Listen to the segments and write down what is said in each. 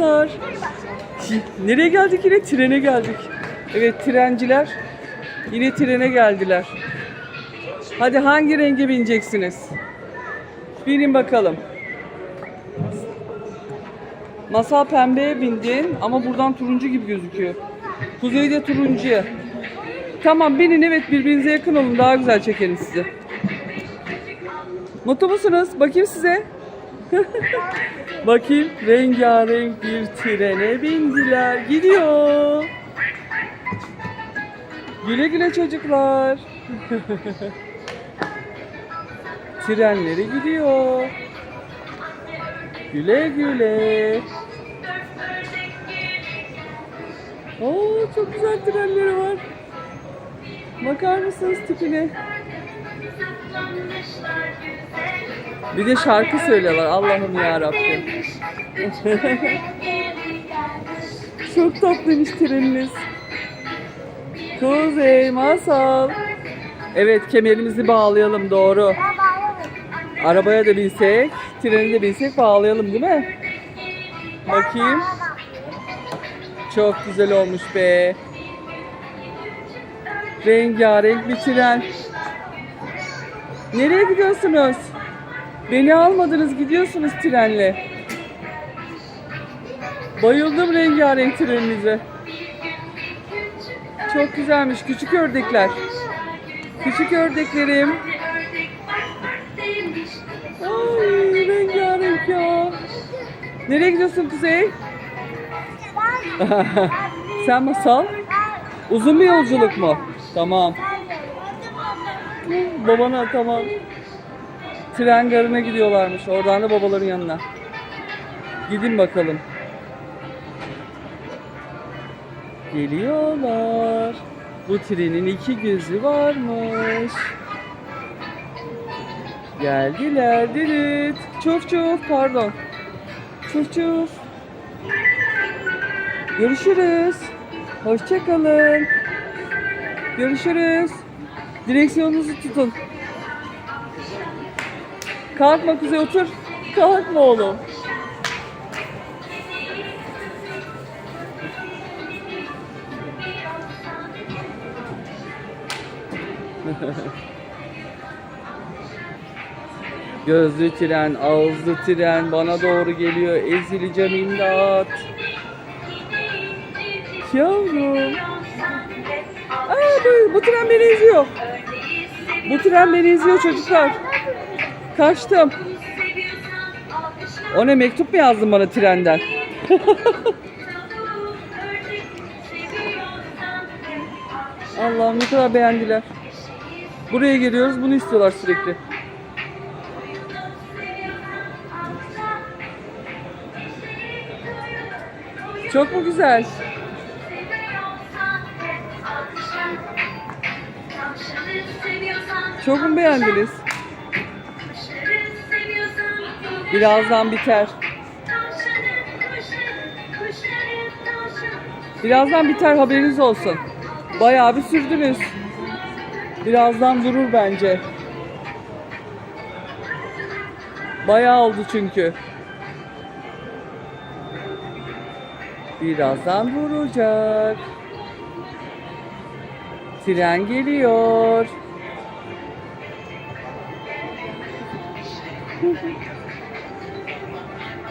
arkadaşlar. Nereye geldik yine? Trene geldik. Evet trenciler yine trene geldiler. Hadi hangi renge bineceksiniz? Binin bakalım. Masal pembeye bindin ama buradan turuncu gibi gözüküyor. Kuzey de turuncuya. Tamam binin evet birbirinize yakın olun daha güzel çekerim sizi. Mutlu musunuz? Bakayım size. Bakayım rengarenk bir trene bindiler. Gidiyor. Güle güle çocuklar. Trenleri gidiyor. Güle güle. Oo çok güzel trenleri var. Bakar mısınız tipine? Bir de şarkı söylüyorlar. Allah'ım ya Rabbim. Çok tatlıymış treniniz. Kuzey masal. Evet kemerimizi bağlayalım doğru. Arabaya da binsek, treni de binsek bağlayalım değil mi? Bakayım. Çok güzel olmuş be. Rengarenk bir tren. Nereye gidiyorsunuz? Beni almadınız gidiyorsunuz trenle. Bayıldım rengarenk treninize. Çok güzelmiş küçük ördekler. Küçük ördeklerim. Ay rengarenk ya. Nereye gidiyorsun Kuzey? Sen masal? Uzun bir yolculuk mu? Tamam. Babana tamam. Tren garına gidiyorlarmış. Oradan da babaların yanına. Gidin bakalım. Geliyorlar. Bu trenin iki gözü varmış. Geldiler dirit. Çuf çuf pardon. Çuf çuf. Görüşürüz. Hoşçakalın. Görüşürüz. Direksiyonunuzu tutun. Kalkma Kuzey otur. Kalkma oğlum. Gözlü tren, ağızlı tren bana doğru geliyor. Ezileceğim imdat. Yavrum. Aa, bu, bu tren beni izliyor. Bu tren beni izliyor çocuklar. Kaçtım. O ne mektup mu yazdın bana trenden? Allah'ım ne kadar beğendiler. Buraya geliyoruz bunu istiyorlar sürekli. Çok mu güzel? Çok mu beğendiniz? Birazdan biter. Birazdan biter haberiniz olsun. Bayağı bir sürdünüz. Birazdan durur bence. Bayağı oldu çünkü. Birazdan duracak. Tren geliyor.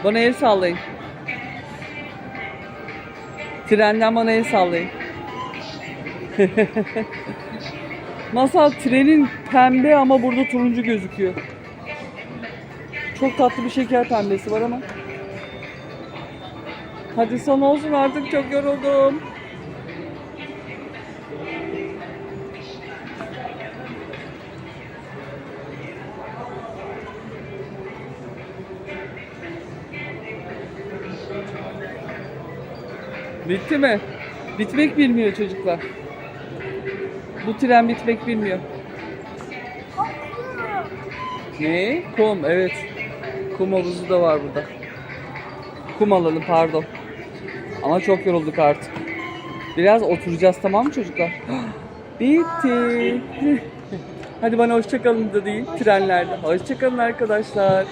Bana el sallayın. Trenden bana el sallayın. Masal trenin pembe ama burada turuncu gözüküyor. Çok tatlı bir şeker pembesi var ama. Hadi son olsun artık çok yoruldum. Bitti mi? Bitmek bilmiyor çocuklar. Bu tren bitmek bilmiyor. Ne? Kum, evet. Kum havuzu da var burada. Kum alalım pardon. Ama çok yorulduk artık. Biraz oturacağız tamam mı çocuklar? Bitti. Hadi bana hoşçakalın da deyin trenlerde. Hoşçakalın arkadaşlar.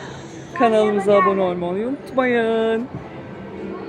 Kanalımıza abone olmayı unutmayın.